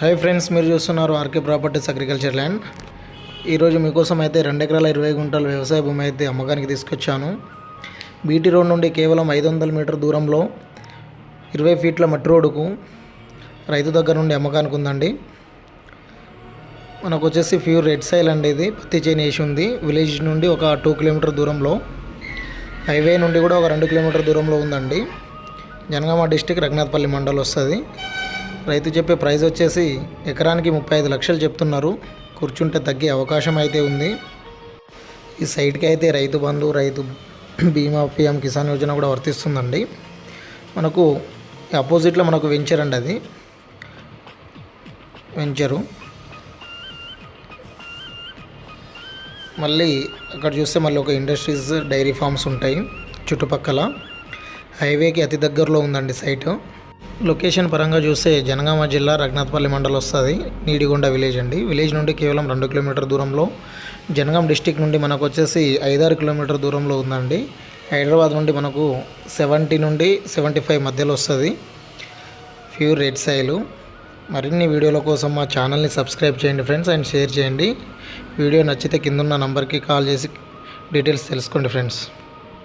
Hi friends మీరు చూస్తున్నారు RK properties agriculture land ఈరోజు మీకోసం అయితే రెండు ఎకరాల ఇరవై గుంటల వ్యవసాయ భూమి అయితే అమ్మకానికి తీసుకొచ్చాను. బీటీ రోడ్ నుండి కేవలం ఐదు వందల మీటర్ దూరంలో ఇరవై ఫీట్ల మట్టి రోడ్డుకు రైతు దగ్గర నుండి అమ్మకానికి ఉందండి. మనకు వచ్చేసి ప్యూర్ రెడ్ సైల్ అండి ఇది. పత్తి చేను వేసి ఉంది. విలేజ్ నుండి ఒక టూ కిలోమీటర్ దూరంలో హైవే నుండి కూడా ఒక రెండు కిలోమీటర్ దూరంలో ఉందండి. జనగామ డిస్టిక్ రఘునాథపల్లి మండల్ వస్తుంది. రైతు చెప్పే ప్రైస్ వచ్చేసి ఎకరానికి ముప్పై ఐదు లక్షలు చెప్తున్నారు. కూర్చుంటే తగ్గే అవకాశం అయితే ఉంది. ఈ సైట్కి అయితే రైతు బంధు రైతు బీమా పిఎం కిసాన్ యోజన కూడా వర్తిస్తుందండి. మనకు అపోజిట్లో మనకు వెంచర్ అండి అది. వెంచరు మళ్ళీ అక్కడ చూస్తే మళ్ళీ ఒక ఇండస్ట్రీస్ డైరీ ఫార్మ్స్ ఉంటాయి. చుట్టుపక్కల. హైవేకి అతి దగ్గరలో ఉందండి సైటు. లొకేషన్ పరంగా చూస్తే జనగామ జిల్లా రఘునాథపల్లి మండలం వస్తుంది. నీడిగొండ విలేజ్ అండి. విలేజ్ నుండి కేవలం రెండు కిలోమీటర్ దూరంలో జనగాం డిస్టిక్ నుండి మనకు వచ్చేసి ఐదారు కిలోమీటర్ దూరంలో ఉందండి. హైదరాబాద్ నుండి మనకు సెవెంటీ నుండి సెవెంటీ ఫైవ్ మధ్యలో వస్తుంది. ప్యూర్ రెడ్ సైలు. మరిన్ని వీడియోల కోసం మా ఛానల్ని సబ్స్క్రైబ్ చేయండి ఫ్రెండ్స్ అండ్ షేర్ చేయండి. వీడియో నచ్చితే కిందన్న నెంబర్కి నంబర్కి కాల్ చేసి డీటెయిల్స్ తెలుసుకోండి ఫ్రెండ్స్.